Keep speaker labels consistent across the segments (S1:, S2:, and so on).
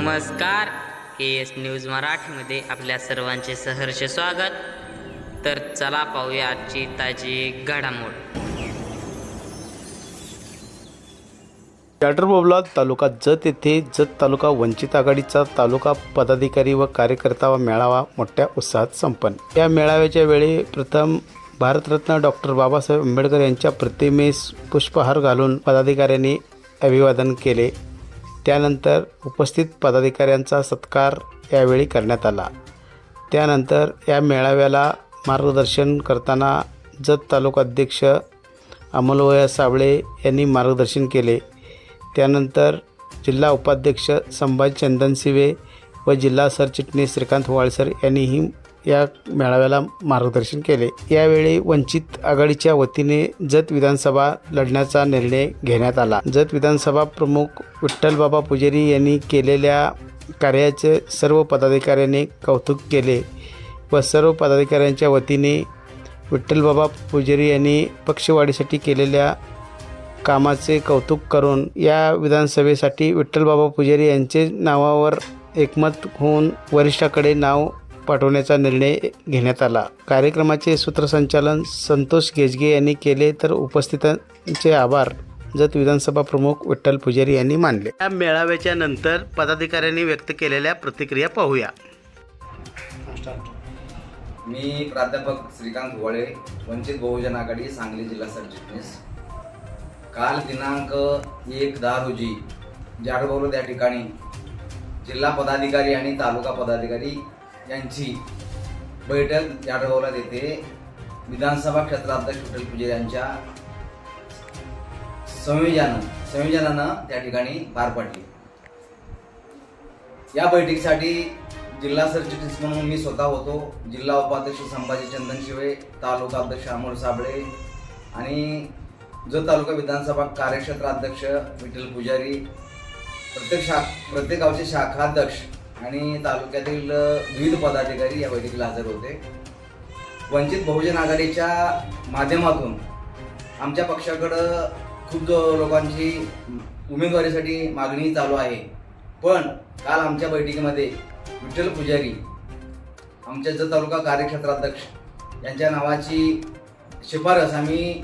S1: नमस्कार. के S news मराठीमध्ये आपल्या सर्वांचे सहर्ष स्वागत. तर चला पाहूया आजची ताजी घडामोड.
S2: चाटरबोबला तालुका जत येथे जत तालुका वंचित आघाडीचा तालुका पदाधिकारी व कार्यकर्ता व मेळावा मोठ्या उत्साहात संपन्न. या मेळाव्याच्या वेळी प्रथम भारतरत्न डॉक्टर बाबासाहेब आंबेडकर यांच्या प्रतिमेस पुष्पहार घालून पदाधिकाऱ्यांनी अभिवादन केले. त्यानंतर उपस्थित पदाधिकाऱ्यांचा सत्कार यावेळी करण्यात आला. त्यानंतर या मेळाव्याला मार्गदर्शन करताना जत तालुका अध्यक्ष अमोलवया साबळे यांनी मार्गदर्शन केले. त्यानंतर जिल्हा उपाध्यक्ष संभाजी चंदनसिवे व जिल्हा सरचिटणीस श्रीकांत वाळसर यांनीही या मेळाव्याला मार्गदर्शन केले. यावेळी वंचित आघाडीच्या वतीने जत विधानसभा लढण्याचा निर्णय घेण्यात आला. जत विधानसभा प्रमुख विठ्ठलबाबा पुजारी यांनी केलेल्या कार्याचे सर्व पदाधिकाऱ्यांनी कौतुक केले व सर्व पदाधिकाऱ्यांच्या वतीने विठ्ठलबाबा पुजारी यांनी पक्षवाढीसाठी केलेल्या कामाचे कौतुक करून या विधानसभेसाठी विठ्ठलबाबा पुजारी यांचे नावावर एकमत होऊन वरिष्ठाकडे नाव पाठवण्याचा निर्णय घेण्यात आला. कार्यक्रमाचे सूत्रसंचालन संतोष गेजगे यांनी केले तर उपस्थितांचे आभार जत विधानसभा प्रमुख विठ्ठल पुजारी यांनी मानले. या मेळाव्याच्या नंतर पदाधिकाऱ्यांनी व्यक्त केलेल्या प्रतिक्रिया पाहूया.
S3: मी प्राध्यापक श्रीकांत होळे वंचित बहुजन आघाडी सांगली जिल्हा सरचिटणीस. काल दिनांक एक दहा रोजी जाडबोलो त्या ठिकाणी जिल्हा पदाधिकारी आणि तालुका पदाधिकारी यांची बैठक जाडबोलात येथे विधानसभा क्षेत्राध्यक्ष विठ्ठल पुजारी यांच्या संयोजनानं संयोजनानं त्या ठिकाणी पार पडली. या बैठकीसाठी जिल्हा सरचिटणीस म्हणून मी स्वतः होतो. जिल्हा उपाध्यक्ष संभाजी चंदन शिवे तालुका अध्यक्ष अमोल साबळे आणि जो तालुका विधानसभा कार्यक्षेत्र अध्यक्ष विठ्ठल पुजारी प्रत्येक शा प्रत्येक गावचे शाखाध्यक्ष आणि तालुक्यातील विविध पदाधिकारी या बैठकीला हजर होते. वंचित बहुजन आघाडीच्या माध्यमातून आमच्या पक्षाकडं खूप जो लोकांची उमेदवारीसाठी मागणी चालू आहे. पण काल आमच्या बैठकीमध्ये विठ्ठल पुजारी आमच्या जत तालुका कार्यक्षेत्राध्यक्ष यांच्या नावाची शिफारस आम्ही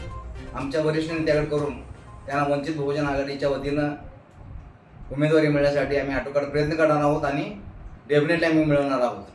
S3: आमच्या वरिष्ठ नेत्याकडे करून त्यांना वंचित बहुजन आघाडीच्या वतीनं उमेदवारी मिळण्यासाठी आम्ही आटोकाट प्रयत्न करणार आहोत आणि डेफिनेटली आम्ही मिळवणार आहोत.